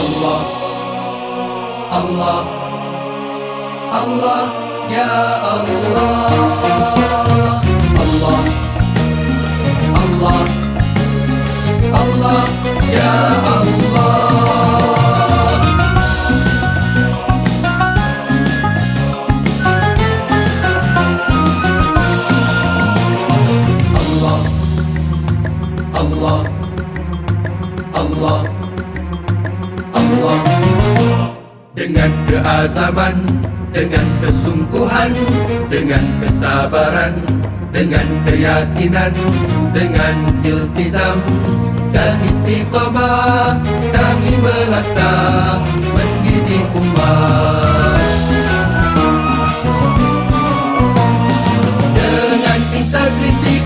Allah Allah Allah Ya Allah. Allah Allah Allah Ya Allah. Allah Allah Allah Allah. Dengan keazaman dengan kesungguhan dengan kesabaran dengan keyakinan dengan iltizam dan istiqamah kami melangkah mendidik umat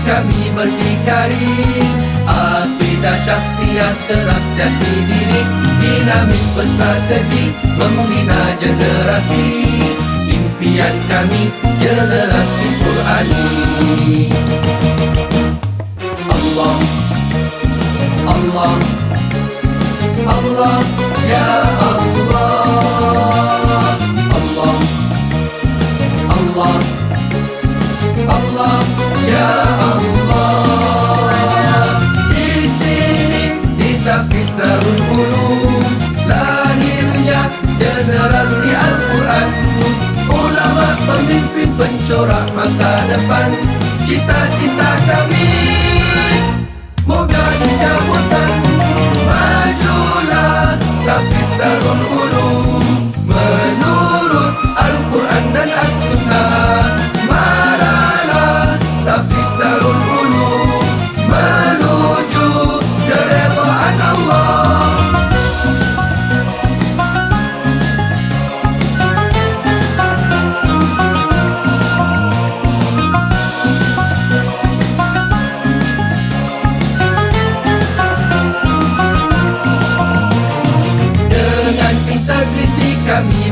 kami berdikari Akidah syaksiat teras jati diri Dinamis berstrategi Membina generasi. Impian kami generasi Qurani. Allah Allah Allah Ya masa depan cita-cita kami moga dijabutkan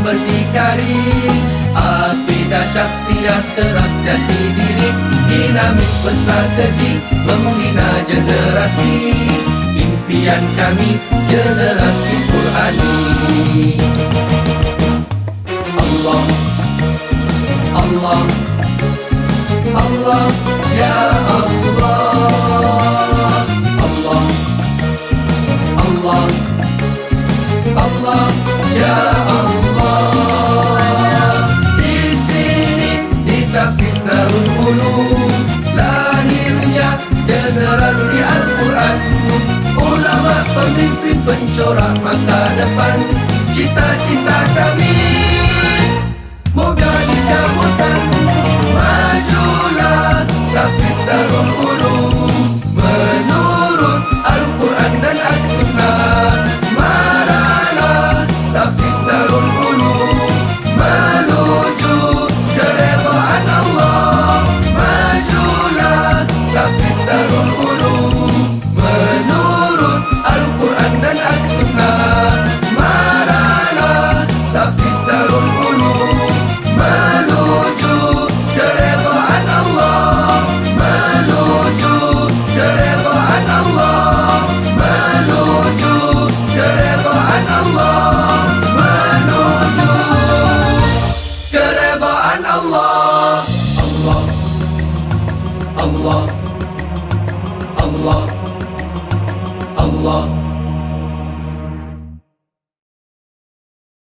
berdikari. Akidah syaksiat teras jati diri Dinamik berstrategi Membina generasi. Impian kami generasi Qurani pemimpin pencorak masa depan. Cita-cita kami moga dijabutkan majulah Tafis Darul Ulum menurut